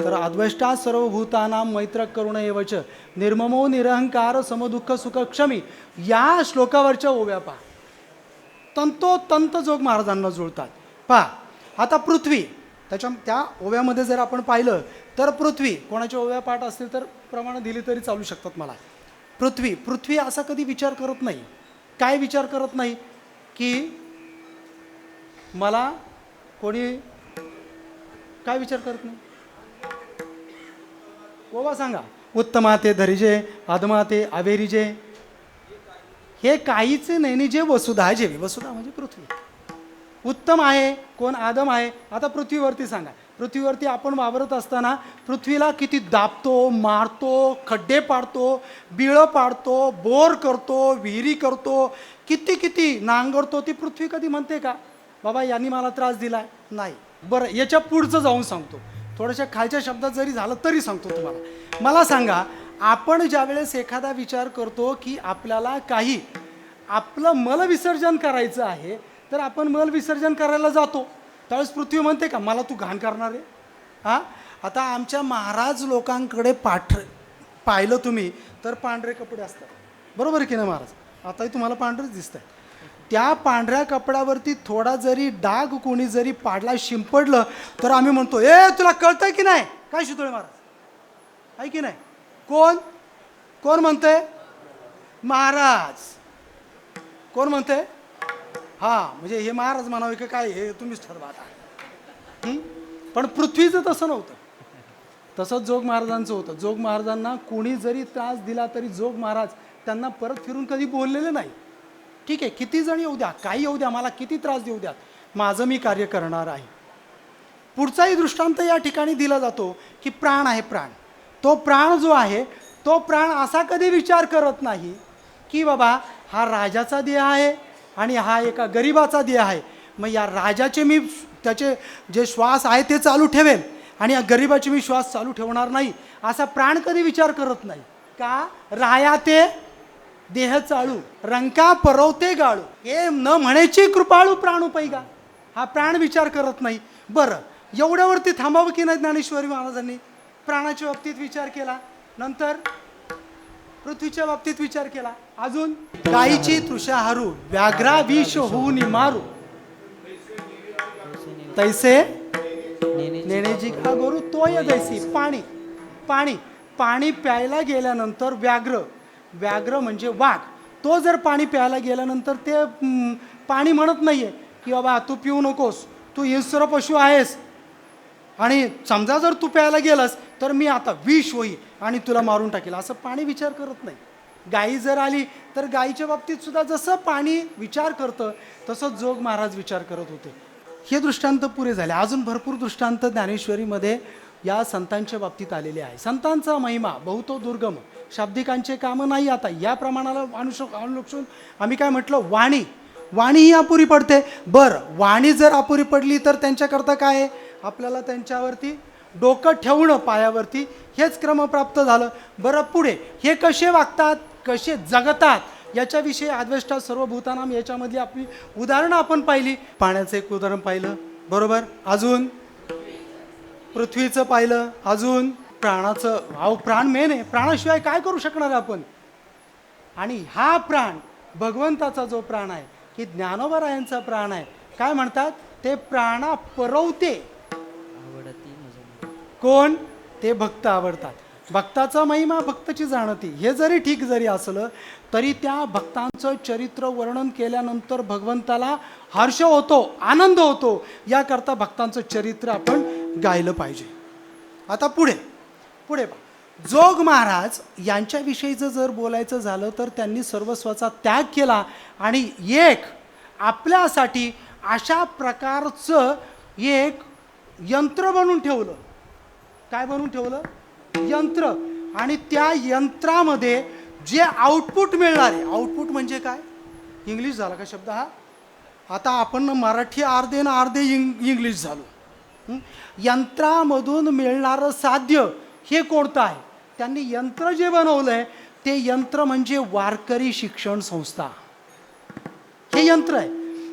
तर अद्वैष्टा सर्वभूतानां मैत्र करुण एवच निर्ममो निरहंकार समदुःख सुख क्षमी या श्लोकावरच्या ओव्या पहा. तंतोतंत जोग महाराजांना जुळतात. पहा आता पृथ्वी त्याच्या त्या ओव्यामध्ये जर आपण पाहिलं तर पृथ्वी कोणाच्या ओव्या पाठ असतील तर प्रमाण दिली तरी चालू शकतात मला. पृथ्वी पृथ्वी असा कधी विचार करत नाही. काय विचार करत नाही? की मला कोणी काय विचार करत नाही? ओवा सांगा. उत्तमाते धरिजे अधमाते अवेरिजे हे काहीच नाही नि जे वसुधा जेवी वसुधा म्हणजे पृथ्वी. उत्तम आहे कोण आदम आहे आता पृथ्वीवरती सांगा. पृथ्वीवरती आपण वावरत असताना पृथ्वीला किती दाबतो मारतो खड्डे पाडतो बिळं पाडतो बोर करतो विहिरी करतो किती किती नांगरतो ती पृथ्वी कधी म्हणते का? बाबा यांनी मला त्रास दिला नाही. बरं याच्या पुढचं जाऊन सांगतो. थोड्याशा खालच्या शब्दात जरी झालं तरी सांगतो तुम्हाला. मला सांगा आपण ज्यावेळेस एखादा विचार करतो की आपल्याला काही आपलं मलविसर्जन करायचं आहे तर आपण मल विसर्जन करायला जातो. त्यावेळेस पृथ्वी म्हणते का मला तू घाण करणार आहे. हां? आता आमच्या महाराज लोकांकडे पाठ पाहिलं तुम्ही तर पांढरे कपडे असतात. बरोबर आहे की नाही महाराज? आताही तुम्हाला पांढरेच दिसत आहे त्या पांढऱ्या कपड्यावरती थोडा जरी डाग कोणी जरी पाडला शिंपडलं तर आम्ही म्हणतो ए तुला कळतंय की नाही? काय शितोळे महाराज? आहे की नाही? कोण? कोण म्हणते? महाराज. कोण म्हणते? हा म्हणजे हे महाराज म्हणावे की काय हे तुम्हीच ठरवा आता. पण पृथ्वीचं तसं नव्हतं. तसंच जोग महाराजांचं होतं. जोग महाराजांना कोणी जरी त्रास दिला तरी जोग महाराज त्यांना परत फिरून कधी बोललेले नाही. ठीक आहे किती जण येऊ द्या काही येऊ द्या मला किती त्रास देऊ द्या. माझं मी कार्य करणार आहे. पुढचाही दृष्टांत या ठिकाणी दिला जातो की प्राण आहे प्राण. तो प्राण जो आहे तो प्राण असा कधी विचार करत नाही की बाबा हा राजाचा देह आहे आणि हा एका गरिबाचा देह आहे. मग या राजाचे मी त्याचे जे श्वास आहे ते चालू ठेवेल आणि या गरिबाचे मी श्वास चालू ठेवणार नाही असा प्राण कधी विचार करत नाही. का? राया ते देह चाळू रंका परवते गाळू. हे न म्हणायची कृपाळू प्राण पैगा. हा प्राण विचार करत नाही. बरं एवढ्यावरती थांबावं की नाही ज्ञानेश्वरी महाराजांनी? प्राणाच्या बाबतीत विचार केला. नंतर पृथ्वीच्या बाबतीत विचार केला. अजून गायीची तृषा हरू व्याघ्रा विष होऊन मारू तैसे नेण्याची का गोरू तोय दैसी पाणी पाणी पाणी प्यायला गेल्यानंतर व्याघ्र व्याघ्र म्हणजे वाघ. तो जर पाणी प्यायला गेल्यानंतर ते पाणी म्हणत नाही आहे की बाबा तू पिऊ नकोस तू हिंस्र पशु आहेस. आणि समजा जर तू प्यायला गेलास तर मी आता विष होई आणि तुला मारून टाकेल. असं पाणी विचार करत नाही. गाई जर आली तर गाईच्या बाबतीत सुद्धा जसं पाणी विचार करतं तसं जोग महाराज विचार करत होते. हे दृष्टांत पुरे झाले. अजून भरपूर दृष्टांत ज्ञानेश्वरीमध्ये या संतांच्या बाबतीत आलेले आहे. संतांचा महिमा बहुतो दुर्गम शाब्दिकांचे कामं नाही आता. या प्रमाणाला अनुष अनुलक्षून आम्ही काय म्हटलं? वाणी. वाणी ही अपुरी पडते. बरं वाणी जर अपुरी पडली तर त्यांच्याकरता काय आहे? आपल्याला त्यांच्यावरती डोकं ठेवणं पायावरती हेच क्रमप्राप्त झालं. बरं पुढे हे कसे वागतात? कसे जगतात? याच्याविषयी आद्वेष्टा सर्व भूतानाम याच्यामधली आपली उदाहरणं आपण पाहिली. पाण्याचं एक उदाहरण पाहिलं. बरोबर? अजून? पृथ्वीचं पाहिलं अजून प्राणाचं अहो प्राण मेन आहे. प्राणाशिवाय काय करू शकणार आपण? आणि हा प्राण भगवंताचा जो प्राण आहे की ज्ञानोबरायांचा प्राण आहे काय म्हणतात? ते प्राणा परवते. आवडती मजून कोण? ते भक्त आवडतात. भक्ताचा महिमा भक्ताची जाणती. हे जरी ठीक जरी असलं तरी त्या भक्तांचं चरित्र वर्णन केल्यानंतर भगवंताला हर्ष होतो आनंद होतो. याकरता भक्तांचं चरित्र आपण गायलं पाहिजे. आता पुढे पुढे पहा. जोग महाराज यांच्याविषयीचं जर बोलायचं झालं तर त्यांनी सर्वस्वाचा त्याग केला आणि एक आपल्यासाठी अशा प्रकारचं एक यंत्र बनून ठेवलं. काय बनवून ठेवलं? यंत्र. आणि त्या यंत्रामध्ये जे आउटपुट मिळणार आहे आउटपुट म्हणजे काय? इंग्लिश झाला का शब्द हा? आता आपण मराठी अर्धे ना अर्धे इंग इंग्लिश झालो. यंत्रामधून मिळणारं साध्य हे कोणतं आहे? त्यांनी यंत्र जे बनवलं आहे ते यंत्र म्हणजे वारकरी शिक्षण संस्था. हे यंत्र आहे.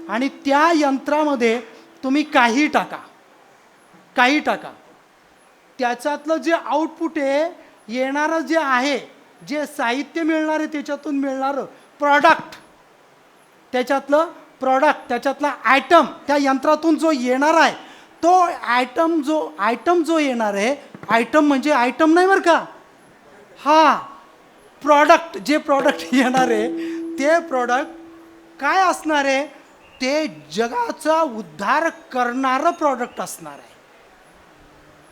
आणि त्या यंत्रामध्ये तुम्ही काही टाका. काही टाका. त्याच्यातलं जे आउटपुट आहे येणारं जे आहे जे साहित्य मिळणार आहे त्याच्यातून मिळणारं प्रॉडक्ट त्याच्यातलं प्रॉडक्ट त्याच्यातला आयटम त्या यंत्रातून जो येणार आहे तो आयटम जो आयटम जो येणार आहे आयटम म्हणजे आयटम नाही बरं का? हा प्रॉडक्ट जे प्रॉडक्ट येणार आहे ते प्रॉडक्ट काय असणार आहे? ते जगाचा उद्धार करणारं प्रॉडक्ट असणार आहे.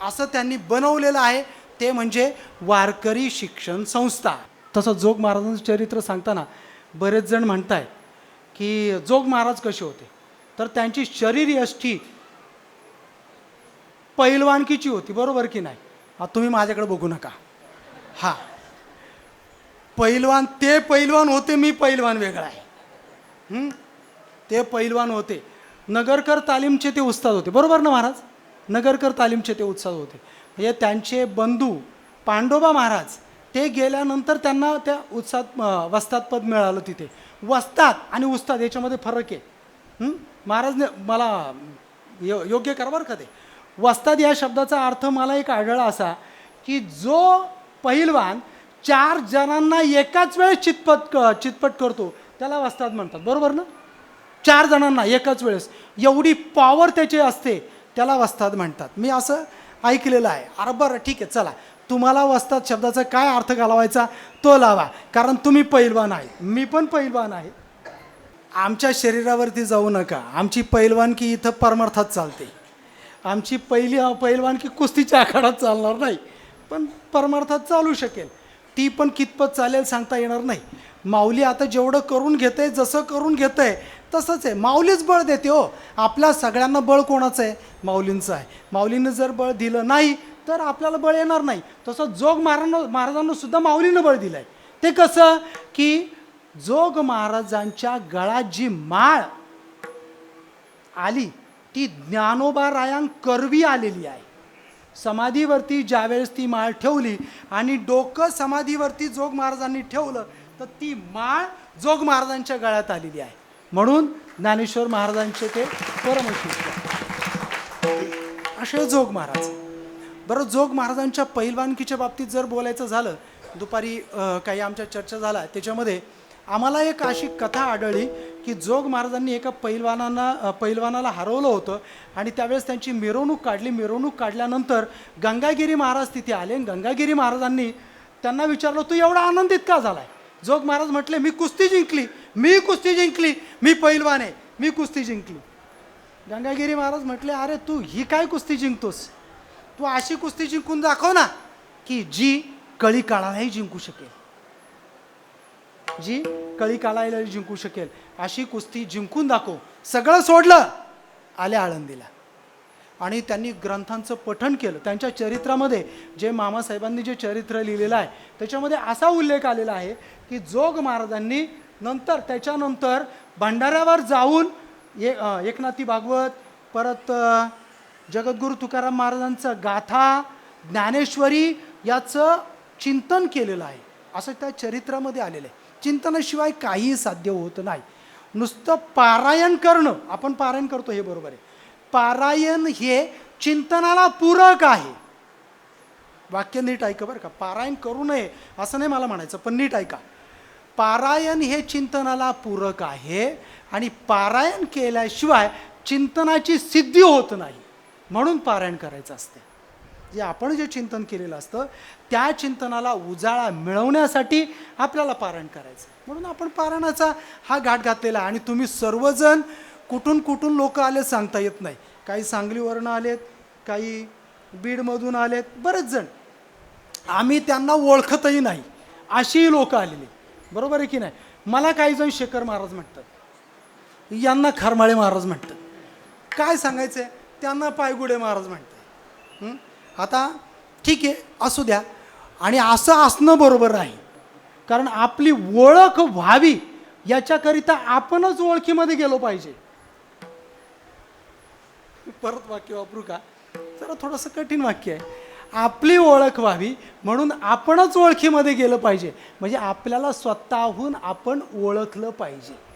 असं त्यांनी बनवलेलं आहे ते म्हणजे वारकरी शिक्षण संस्था. तसं जोग महाराजांचं चरित्र सांगताना बरेच जण म्हणताय की जोग महाराज कसे होते? तर त्यांची शरीर यष्टी पैलवानकीची होती बरोबर की नाही? आता तुम्ही माझ्याकडे बघू नका. हा. पैलवान ते पैलवान होते मी पैलवान वेगळा आहे. ते पैलवान होते. नगरकर तालीमचे ते उस्ताद होते बरोबर ना महाराज? नगरकर तालीमचे ते उत्साद होते. म्हणजे त्यांचे बंधू पांडोबा महाराज ते गेल्यानंतर त्यांना त्या उत्साद वस्ताद पद मिळालं तिथे. वस्ताद आणि उस्ताद याच्यामध्ये फरक आहे. महाराजने मला यो योग्य करा बरं का ते. वस्ताद या शब्दाचा अर्थ मला एक आढळला असा की जो पहिलवान चार जणांना एकाच वेळेस चितपट क चितपट करतो त्याला वस्ताद म्हणतात. बरोबर ना? चार जणांना एकाच वेळेस. एवढी पॉवर त्याची असते त्याला वस्ताद म्हणतात. मी असं ऐकलेलं आहे. अरे बरं ठीक आहे चला. तुम्हाला वस्ताद शब्दाचा काय अर्थ घालवायचा? तो लावा. कारण तुम्ही पैलवान आहे. मी पण पैलवान आहे. आमच्या शरीरावरती जाऊ नका. आमची पैलवानकी इथं परमार्थात चालते. आमची पहिली पैलवानकी कुस्तीच्या आखाडात चालणार नाही पण परमार्थात चालू शकेल. ती पण कितपत चालेल सांगता येणार नाही. माऊली आता जेवढं करून घेते जसं करून घेतं आहे तसंच आहे. माऊलीच बळ देते हो. आपल्या सगळ्यांना बळ कोणाचं आहे? माऊलींचं आहे. माऊलीनं जर बळ दिलं नाही तर आपल्याला बळ येणार नाही. तसं जोग महाराजांना महाराजांना सुद्धा माऊलीनं बळ दिलं आहे ते कसं? की जोग महाराजांच्या गळात जी माळ आली ती ज्ञानोबा रायान करवी आलेली आहे. समाधीवरती ज्यावेळेस ती माळ ठेवली आणि डोकं समाधीवरती जोग महाराजांनी ठेवलं तर ती माळ जोग महाराजांच्या गळ्यात आलेली आहे. म्हणून ज्ञानेश्वर महाराजांचे ते परमशिष्य. असे जोग महाराज. बरं जोग महाराजांच्या पैलवानकीच्या बाबतीत जर बोलायचं झालं दुपारी काही आमच्या चर्चा झाला त्याच्यामध्ये आम्हाला एक अशी कथा आढळली की जोग महाराजांनी एका पैलवानांना पैलवानाला हरवलं होतं आणि त्यावेळेस त्यांची मिरवणूक काढली. मिरवणूक काढल्यानंतर गंगागिरी महाराज तिथे आले आणि गंगागिरी महाराजांनी त्यांना विचारलं तू एवढा आनंदित का आहे जोग महाराज म्हटले मी कुस्ती जिंकली मी कुस्ती जिंकली मी पैलवान आहे मी कुस्ती जिंकली. गंगागिरी महाराज म्हटले अरे तू ही काय कुस्ती जिंकतोस? तू अशी कुस्ती जिंकून दाखव ना की जी कळी काळालाही जिंकू शकेल. जी कळी कालायला जिंकू शकेल अशी कुस्ती जिंकून दाखव. सगळं सोडलं आल्या आळंदीला. आणि त्यांनी ग्रंथांचं पठण केलं. त्यांच्या चरित्रामध्ये जे मामासाहेबांनी जे चरित्र लिहिलेलं आहे त्याच्यामध्ये असा उल्लेख आलेला आहे की जोग महाराजांनी नंतर त्याच्यानंतर भंडाऱ्यावर जाऊन ए एकनाथी भागवत परत जगद्गुरु जगद्गुरू तुकाराम महाराजांचं गाथा ज्ञानेश्वरी याचं चिंतन केलेलं आहे. असं त्या चरित्रामध्ये आलेलं आहे. चिंतनाशिवाय काहीही साध्य होत नाही. नुसतं पारायण करणं आपण पारायण करतो हे बरोबर आहे. पारायण हे चिंतनाला पूरक आहे. वाक्य नीट ऐका बरं का. पारायण करू नये असं नाही मला म्हणायचं पण नीट ऐका. पारायण हे चिंतनाला पूरक आहे आणि पारायण केल्याशिवाय चिंतनाची सिद्धी होत नाही. म्हणून पारायण करायचं असते. जे आपण जे चिंतन केलेलं असतं त्या चिंतनाला उजाळा मिळवण्यासाठी आपल्याला पारायण करायचं. म्हणून आपण पारायणाचा हा घाट घातलेला आणि तुम्ही सर्वजण कुठून कुठून लोक आले सांगता येत नाही. काही सांगलीवरनं आलेत काही बीडमधून आलेत बरेच जण. आम्ही त्यांना ओळखतही नाही. अशीही लोकं आलेली बरोबर आहे की नाही? मला काही जण शेखर महाराज म्हणतात. यांना खरमाळे महाराज म्हणतात. काय सांगायचं आहे त्यांना पायगुडे महाराज म्हणतात. आता ठीक आहे असू द्या. आणि असं असणं बरोबर नाही. कारण आपली ओळख व्हावी याच्याकरिता आपणच ओळखीमध्ये गेलो पाहिजे. परत वाक्य वापरू का? जरा थोडंसं कठीण वाक्य आहे. आपली ओळख व्हावी म्हणून आपणच ओळखीमध्ये गेलं पाहिजे. म्हणजे आपल्याला स्वतःहून आपण ओळखलं पाहिजे.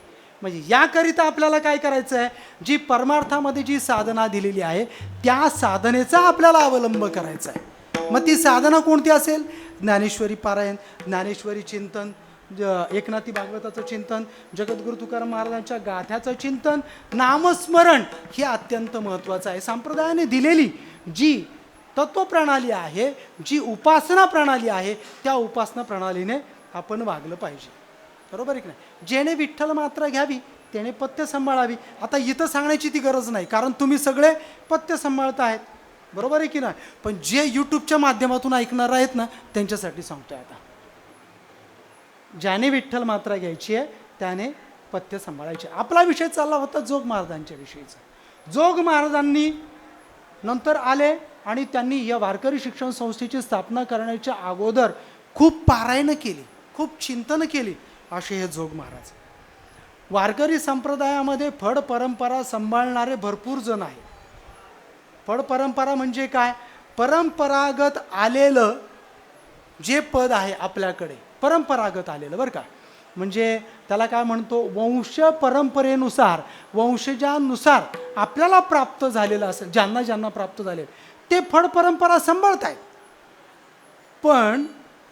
म्हणजे याकरिता आपल्याला काय करायचं आहे? जी परमार्थामध्ये जी साधना दिलेली आहे त्या साधनेचा आपल्याला अवलंब करायचा आहे. मग ती साधना कोणती असेल? ज्ञानेश्वरी पारायण ज्ञानेश्वरी चिंतन एकनाथी भागवताचं चिंतन जगद्गुरु तुकाराम महाराजांच्या गाथ्याचं चिंतन नामस्मरण हे अत्यंत महत्त्वाचं आहे. संप्रदायाने दिलेली जी तत्वप्रणाली आहे जी उपासना प्रणाली आहे त्या उपासना प्रणालीने आपण वागलं पाहिजे. बरोबर आहे की नाही? जेणे विठ्ठल मात्र घ्यावी त्याने पथ्य सांभाळावी. आता इथं सांगण्याची ती गरज नाही कारण तुम्ही सगळे पथ्य सांभाळत आहेत. बरोबर आहे की नाही? पण जे यूट्यूबच्या माध्यमातून ऐकणार आहेत ना त्यांच्यासाठी सांगतोय आता. ज्याने विठ्ठल मात्रा घ्यायची आहे त्याने पथ्य सांभाळायचे आपला विषय चालला होता जोग महाराजांच्या विषयीचा. जोग महाराजांनी नंतर आले आणि त्यांनी या वारकरी शिक्षण संस्थेची स्थापना करण्याच्या अगोदर खूप पारायणं केली खूप चिंतन केली. असे हे जोग महाराज. वारकरी संप्रदायामध्ये फड परंपरा सांभाळणारे भरपूर जण आहेत. फड परंपरा म्हणजे काय? परंपरागत आलेलं जे पद आहे आपल्याकडे परंपरागत आलेलं बरं का? म्हणजे त्याला काय म्हणतो? वंश परंपरेनुसार वंशजानुसार आपल्याला प्राप्त झालेलं असेल ज्यांना ज्यांना प्राप्त झाले ते फड परंपरा सांभाळत आहेत पण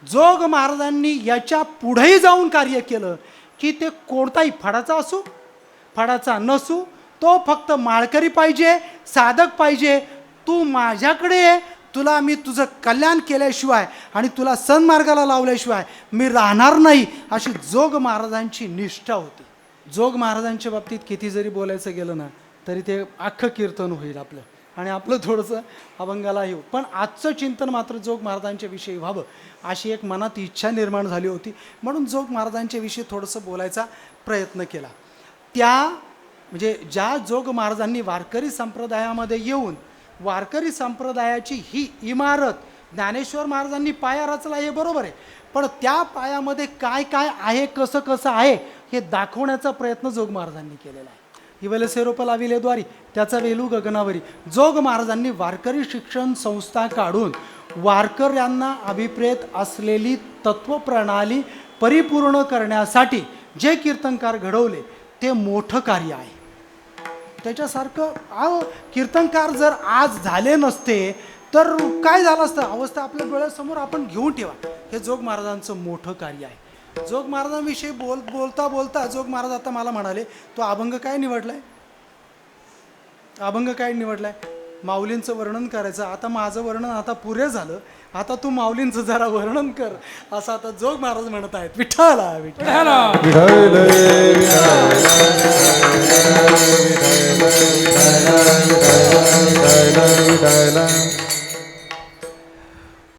जोग महाराजांनी याच्या पुढेही जाऊन कार्य केलं की ते कोणताही फडाचा असू फडाचा नसू तो फक्त माळकरी पाहिजे साधक पाहिजे. तू माझ्याकडे ये तुला मी तुझं कल्याण केल्याशिवाय आणि तुला सन्मार्गाला लावल्याशिवाय मी राहणार नाही अशी जोग महाराजांची निष्ठा होती. जोग महाराजांच्या बाबतीत किती जरी बोलायचं गेलं ना तरी ते अख्खं कीर्तन होईल आपलं. आणि आपलं थोडंसं अभंगाला येऊ. पण आजचं चिंतन मात्र जोग महाराजांच्या विषयी व्हावं अशी एक मनात इच्छा निर्माण झाली होती. म्हणून जोग महाराजांच्या विषयी थोडंसं बोलायचा प्रयत्न केला. त्या म्हणजे ज्या जोग महाराजांनी वारकरी संप्रदायामध्ये येऊन वारकरी संप्रदायाची ही इमारत ज्ञानेश्वर महाराजांनी पाया रचला हे बरोबर आहे. पण त्या पायामध्ये काय काय आहे कसं कसं आहे हे दाखवण्याचा प्रयत्न जोग महाराजांनी केलेला आहे. इवले सेरोपल आविले द्वारी त्याचा वेलू गगनावरी. जोग महाराजांनी वारकरी शिक्षण संस्था काढून वारकऱ्यांना अभिप्रेत असलेली तत्वप्रणाली परिपूर्ण करण्यासाठी जे कीर्तनकार घडवले ते मोठं कार्य आहे. त्याच्यासारखं अहो कीर्तनकार जर आज झाले नसते तर काय झालं असतं? अवस्था आपल्या डोळ्यासमोर आपण घेऊन ठेवा. हे जोग महाराजांचं मोठं कार्य आहे. जोग महाराजांविषयी बोल बोलता बोलता जोग महाराज आता मला म्हणाले तो अभंग काय निवडलाय अभंग काय निवडलाय माऊलींचं वर्णन करायचं आता माझं वर्णन आता पुरे झालं आता तू माऊलींचं जरा वर्णन कर असं आता जोग महाराज म्हणत आहेत विठ्ठला विठ्ठल विठ्ठल विठ्ठल विठ्ठल